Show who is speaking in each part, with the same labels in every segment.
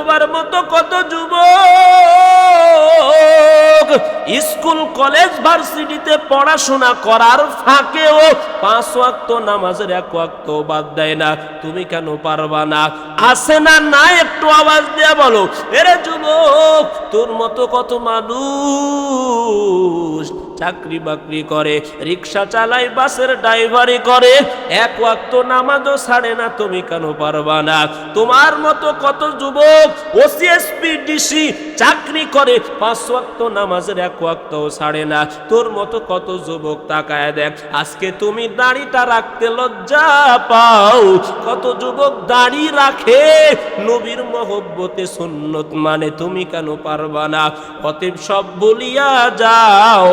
Speaker 1: তোমার মতো কত যুব স্কুল, কলেজ, ভার্সিটিতে পড়াশোনা করার ফাঁকেও পাঁচ ওয়াক্ত নামাজের এক ওয়াক্ত বাদ দেয় না। তুমি কেন পারবা না? আসে না না একটু আওয়াজ দিয়ে বলো। এরে যুবক, তোর মতো কত মানুষ চাকরি বাকরি করে, রিক্সা চালাই বাসের ড্রাইভারি করে। এক ওয়াক্ত নামাজও ছাড়ে না, তুমি কেন পারবা না? তোমার মতো কত যুবক ওসিএসপি ডিসি চাকরি করে, পাঁচ ওয়াক্ত নামাজের এক ওয়াক্তও ছাড়ে না। তোর মতো কত যুবক তাকায় দেখ, আজকে তুমি দাড়িটা রাখতে লজ্জা পাও। কত যুবক দাড়ি রাখে, নবীর মহব্বতে সুন্নত মানে তুমি কেন পারবা না? অতএব সব বলিয়া যাও।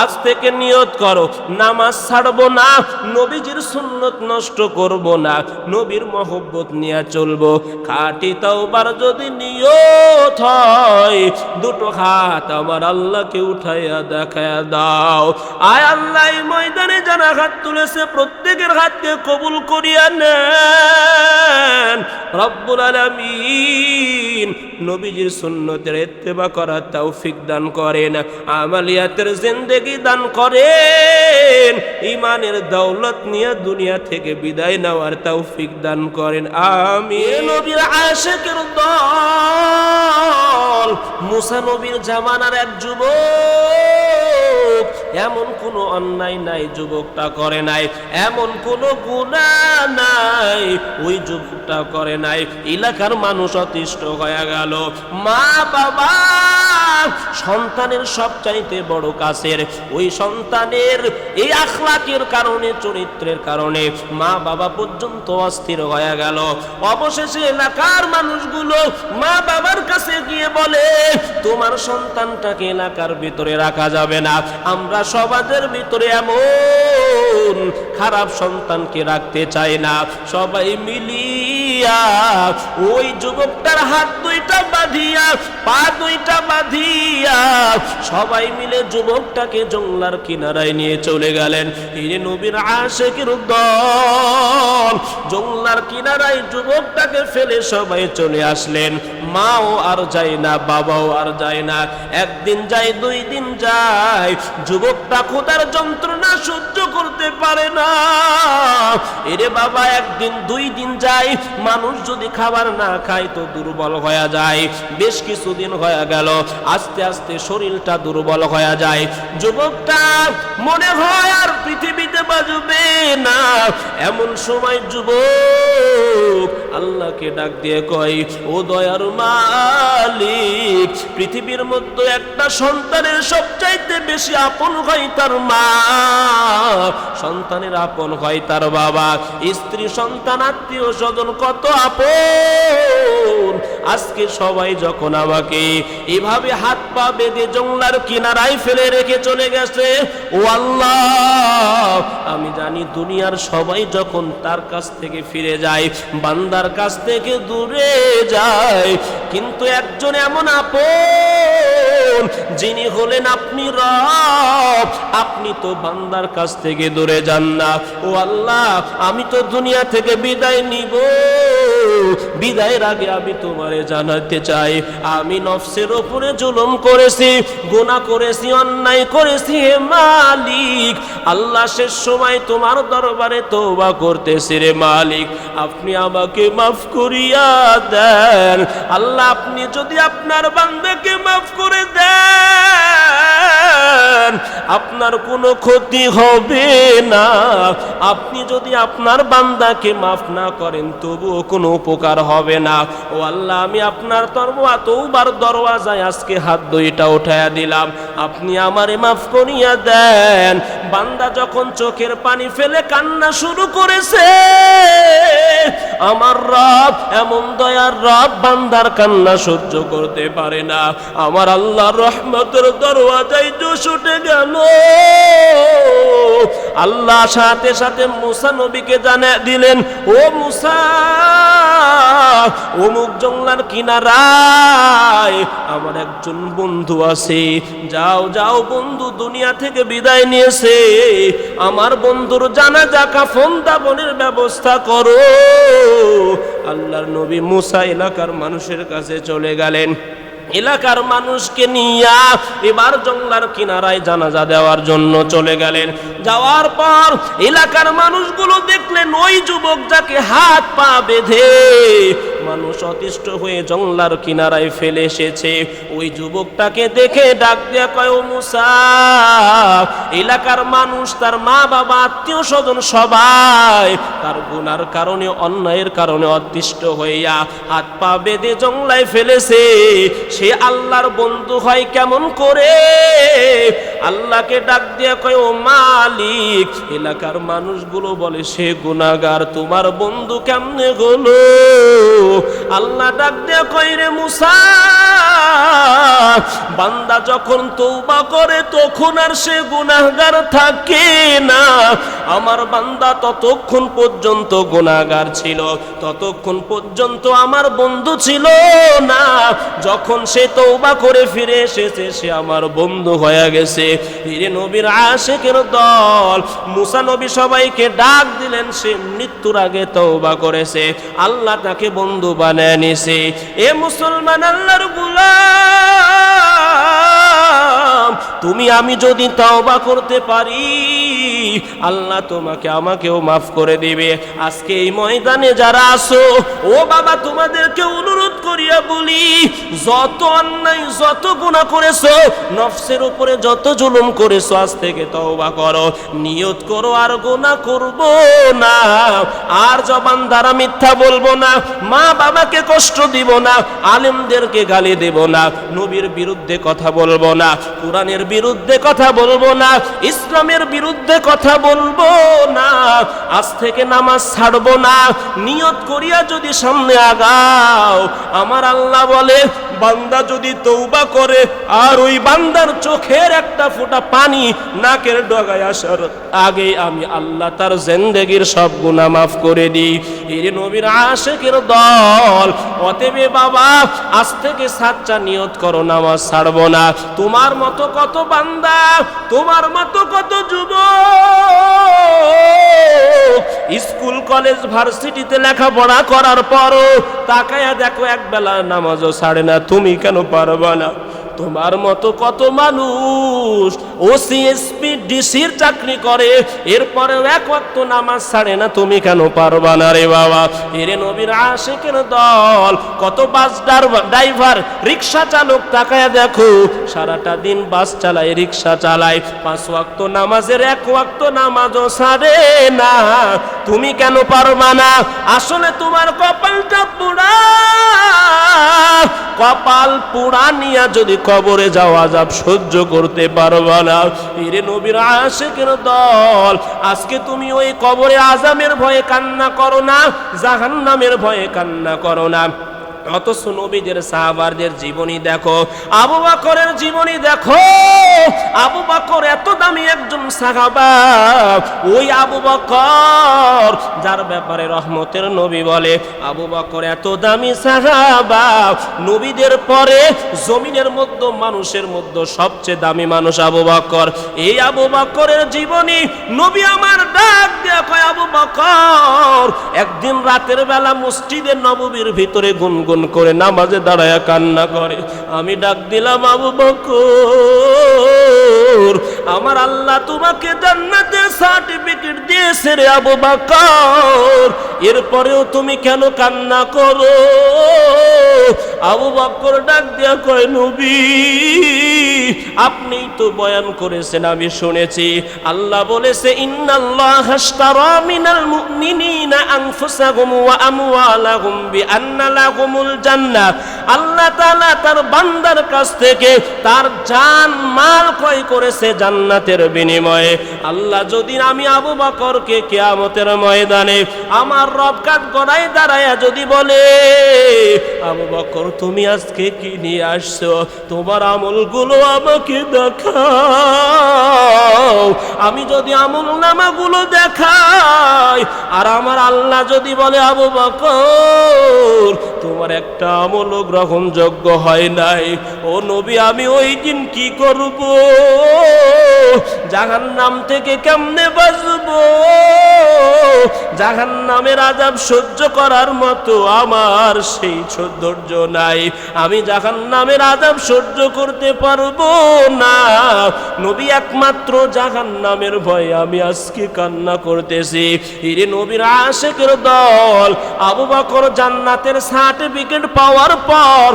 Speaker 1: আজ থেকে নিয়ত করো, নামাজ ছাড়বো না, নবীজির সুন্নত নষ্ট করব না, নবীর মহব্বত নিয়ে চলবো। খাটি তাওবার যদি নিয়ত হয়, দুটো হাত আমার আল্লাহকে উঠাইয়া দেখায়া দাও। আয় আল্লাহ ময়দানে যারা হাত তুলেছে, প্রত্যেকের হাতকে কবুল করিয়া নেন। রব্বুল আলামিন নবীজির সুন্নতের এত্তেবা করার তৌফিক দান করেন, আমালিয়াতের জিন্দেগি দান করেন ইমানের দৌলত নিয়ে দুনিয়া থেকে বিদায় নেওয়ার তৌফিক দান করেন। আমি নবীর আশেকের দল, মুসা নবীর জামানার এক যুবক। এমন কোনো অন্যায় নাই, যুবকটা করে নাই। এমন কোনো গুণা নাই, ওই যুবকটা করে নাই। এলাকার মানুষ অতিষ্ঠ হয়ে গেল। মা বাবা সন্তানের সবচাইতে বড় কাছের। ওই সন্তানের এই আখলাকের কারণে, চরিত্রের কারণে মা বাবা পর্যন্ত অস্থির হয়ে গেল। অবশেষে এলাকার মানুষগুলো মা বাবার কাছে গিয়ে বলে, তোমার সন্তানটাকে এলাকার ভিতরে রাখা যাবে না। আমরা সমাজের ভিতরে এমন খারাপ সন্তানকে রাখতে চাই না। সবাই মিলিয়া ওই যুবকটার হাত দুইটা বাঁধিয়া, পা দুইটা বাঁধিয়া, সবাই মিলে যুবকটাকে জংলার কিনারায় নিয়ে চলে গেলেন। এই নবীর আশেকের দল জংলার কিনারায় যুবকটাকে ফেলে সবাই চলে আসলেন। মাও আর যায় না, বাবাও আর যায় না। একদিন যায়, দুই দিন যায়, যুবকটা খোদার যন্ত্রণা সহ্য করতে পারে না। এরে বাবা, একদিন, দুই দিন যায় মানুষ যদি খাবার না খায় তো দুর্বল হয়ে যায়। বেশ কিছুদিন হয়ে গেল, আস্তে আস্তে শরীরটা দুর্বল হয়ে যায়। যুবকটা মনে হয় আর পৃথিবীতে বাজবে না। এমন সময় যুবক আল্লাহকে ডাক দিয়ে কয়, ও দয়ার মালিক, পৃথিবীর মধ্যে একটা সন্তানের সবচাইতে বেশি আপন হয় তার মা। সন্তানের আপন হয় তার বাবা। স্ত্রী, সন্তান আত্মীয় স্বজন কত আপন। আজকে সবাই যখন আমাকে এভাবে হাত পা বেঁধে জংলার কিনারায় ফেলে রেখে চলে গেছে, ও আল্লাহ, আমি জানি দুনিয়ার সবাই যখন তার কাছ থেকে ফিরে যায়, বান্দার কাছ থেকে দূরে যায়, কিন্তু একজন এমন আপন যিনি হলেন আপনি রব, আপনি তো বান্দার কাছ থেকে দূরে যান না। ও আল্লাহ, আমি তো দুনিয়া থেকে বিদায় নিব। বিদায়ের আগে আমি তোমারে জানাতে চাই। আমি নফসের ওপরে জুলুম করেছি, গুনাহ করেছি, অন্যায় করেছি, হে মালিক। আল্লাহ, শেষ সময় তোমার দরবারে তওবা করতেছি রে মালিক। আপনি আমাকে মাফ করিয়া দেন। আল্লাহ, আপনি যদি আপনার বান্দাকে মাফ করে দেন আপনার কোনো ক্ষতি হবে না। আপনি যদি আপনার বান্দাকে মাফ না করেন, তবুও কোনো উপকার হবে না। ও আল্লাহ, আমি আপনার তরবা তৌবার দরওয়াজায় আজকে হাত দইটা উঠাইয়া দিলাম। আপনি আমারে মাফ করিয়া দেন। বান্দা যখন চোখের পানি ফেলে কান্না শুরু করেছে, আমার রব, এমন দয়ার রব বান্দার কান্না সহ্য করতে পারে না। আমার আল্লাহ রহমতের দরওয়াজায় তো ছুটে গেল। আল্লাহ সাথে সাথে মুসা নবীকে জানা দিলেন, ও মুসা, অমুক জংলার কিনারায় আমার একজন বন্ধু আছে। যাও যাও বন্ধু, দুনিয়া থেকে বিদায় নিয়েছে। আমার বন্ধুর জানা যা কাফন দাবনের ব্যবস্থা করো। আল্লাহর নবী মুসা এলাকার মানুষের কাছে চলে গেলেন। এলাকার মানুষকে নিয়া এবার জঙ্গলার কিনারায় জানাজা দেওয়ার জন্য চলে গেলেন। যাওয়ার পর এলাকার মানুষগুলো দেখলেন ওই যুবক যাকে হাত পা বেঁধে মানুষ অতিষ্ঠ হয়ে জংলার কিনারায় ফেলে এসেছে। ওই যুবকটাকে দেখে ডাক দেয়া কয় মুসা, এলাকার মানুষ, তার মা বাবা, আত্মীয় স্বজন সবাই, তার গুনার কারণে, অন্যায়ের কারণে অতিষ্ঠ হইয়া হাত পা বেঁধে জংলায় ফেলেছে। সে আল্লাহর বন্ধু হয় কেমন করে? আল্লাহকে ডাক দিয়ে কয়, ও মালিক, এলাকার মানুষগুলো বলে, সে গুনাগার তোমার বন্ধু কেমনে গলো আল্লাহ ডাক দেয়া কইরে মুসা, বান্দা যখন তৌবা করে তখন আর সে গুনাহগার থাকে না। আমার বান্দা ততক্ষণ পর্যন্ত গুনাহগার ছিল, ততক্ষণ পর্যন্ত আমার বন্ধু ছিল না। যখন সে তৌবা করে ফিরে এসেছে, সে আমার বন্ধু হয়ে গেছে। হিরে নবীর আশেকের দল, মুসা নবী সবাইকে ডাক দিলেন, সে মৃত্যুর আগে তৌবা করেছে। আল্লাহ তাকে বন্ধু বানায় নিছে এ মুসলমান আল্লাহর গুলাম, তুমি আমি যদি তওবা করতে পারি আল্লাহ তোমাকে আমাকেও মাফ করে দিবে। আজকে এই ময়দানে যারা আসো ও বাবা, তোমাদেরকে অনুরোধ করিয়া বলি, যত অন্যায়, যত গুণা করেছ, নফসের উপরে যত জুলুম করেছ, আজ থেকে তওবা করো। নিয়ত করো, আর গুণা করব না। আর জবান দ্বারা মিথ্যা বলব না। মা বাবাকে কষ্ট দিব না। আলেমদেরকে গালি দেব না। নবীর বিরুদ্ধে কথা বলব না। কোরআনের বিরুদ্ধে কথা বলব না। ইসলামের বিরুদ্ধে কথা বলব না। আজ থেকে নামাজ ছাড়বো না। নিয়ত করিয়া যদি সামনে আগাও আমার আল্লাহ বলে, বান্দা যদি তৌবা করে, আর ওই বান্দার চোখের একটা ফোঁটা পানি নাকের ডগায় আসার আগে আমি আল্লাহ তার জেন্দেগির সব গুণা মাফ করে দিই। এর নবীর আশেকের দল, অতএবে বাবা, আজ থেকে সাচ্চা নিয়ত করো, নামাজ ছাড়বো না। তোমার মতো কত বান্দা, তোমার মতো কত যুবক স্কুল, কলেজ, ভার্সিটিতে লেখাপড়া করার পরও তাকায়া দেখো এক বেলা নামাজও ছাড়ে না। তুমি কেন পারবা না? তোমার মতো কত মানুষ ও সিএসপি ডিসির চাকরি করে, এরপরেও এক ওয়াক্ত নামাজ ছাড়ে না, তুমি কেন পারবা না রে বাবা? এরে নবীর আশেকের দল, কত বাস ড্রাইভার, রিক্সা চালক তাকায় দেখো, সারাটা দিন বাস চালায়, রিক্সা চালায়, পাঁচ ওয়াক্ত নামাজের এক ওয়াক্ত নামাজও ছাড়ে না। তুমি কেন পারবা না আসলে তোমার কপালটা পুরা। কপাল পুরা নিয়া যদি কবরে যাওয়া যাব সহ্য করতে পারবা না এরে নবীর আশেকের দল, আজকে তুমি ওই কবরে আজামের ভয়ে কান্না করো না, জাহান্নামের ভয়ে কান্না করো না। অথচ নবীদের সাহাবারদের জীবনী দেখো, আবু বাকরের জীবনী দেখো। আবু বকর এত দামি একজন সাহাবা। ওই আবু বকর, যার ব্যাপারে রহমতের নবী বলে, আবু বকর এত দামি সাহাবা। নবীদের পরে জমিনের মধ্যে, মানুষের মধ্যে সবচেয়ে দামি মানুষ আবু বকর। এই আবু বকরের জীবনী, নবী আমার ডাক দেয়া কয়, আবু বকর, একদিন রাতের বেলা মসজিদের নববীর ভিতরে গুনগুন করে নামাজে দাঁড়ায় কান্না করে। আমি ডাক দিলাম, আবু বকর, আমার আল্লাহ তোমাকে জান্নাতের সার্টিফিকেট দিয়েছে রে আবু বকর। এরপরেও তুমি কেন কান্না করো? আবু বকর ডাক দিয়া কয়, নবী আপনি তো বয়ান করেছেন, আমি শুনেছি। আল্লাহ বলেছে, ইন্নাল্লাহ মিনাল মুমিনিনা আনফুসাহুম ওয়া আমওয়ালাহুম বিআন্না জান্নাহ আল্লাহ তাআলা তার বান্দার কাছ থেকে তার জান, মাল ক্রয় করেছে জান্নাতের বিনিময়ে। আল্লাহ যদি আমি আবু বকরকে কিয়ামতের ময়দানে আমার রব কাঠ গড়ায় দাঁড়ায়া যদি বলে, আবু বকর, তুমি আজকে কি নিয়ে আসছো? তোমার আমলগুলো আমাকে দেখাও। আমি যদি আমল নামাগুলো দেখাই, আর আমার আল্লাহ যদি বলে, আবু বকর, তোমার একটা আমল গ্রহণযোগ্য হয় নাই। ও নবী, আমি ওই দিন কি করব? জাহান নাম থেকে কেমনে বাঁচবো? জাহান নামের আজাব সহ্য করার মতো আমার সেই ধৈর্য নাই। আমি জাহান নামের আজাব সহ্য করতে পারব না। নবী একমাত্র জাহান নামের ভয়ে আমি আজকে কান্না করতেছি। হিরে নবীর আশেকের দল, আবু বকর জান্নাতের সার্টিফিকেট পাওয়ার পর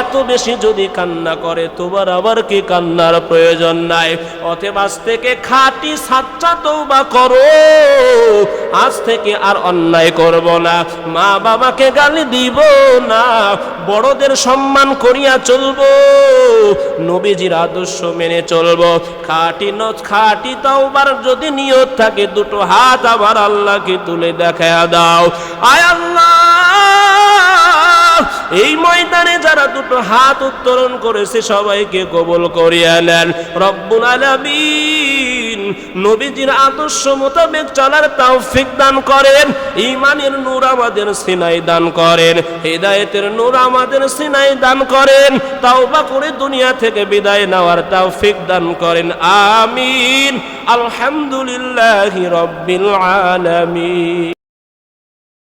Speaker 1: এত বেশি যদি কান্না করে, তোমার আবার কি কান্নার প্রয়োজন নাই? অতএব আজ থেকে খাঁটি সাচ্চা তৌবা করো। আজ থেকে আর অন্যায় করব না। মা বাবাকে গালি দিব না। বড়দের সম্মান করিয়া চলবো। নবীজির আদর্শ মেনে চলবো। খাটি ন খাঁটি তওবার যদি নিয়ত থাকে, দুটো হাত আবার আল্লাহকে তুলে দেখা দাও। আয় আল্লাহ! এই ময়দানে যারা দুটো হাত উত্তোলন করেছে, সবাইকে কবল করিয়া নেন। রব্বুল আলামিন নবীজির আদর্শ মোতাবেক চলার তৌফিক দান করেন ইমানের নূর আমাদের সিনাই দান করেন, হৃদায়তের নূর আমাদের সিনাই দান করেন, তাওবা করে দুনিয়া থেকে বিদায় নেওয়ার তৌফিক দান করেন, আমিন। আলহামদুলিল্লাহি রব্বিল আলামিন।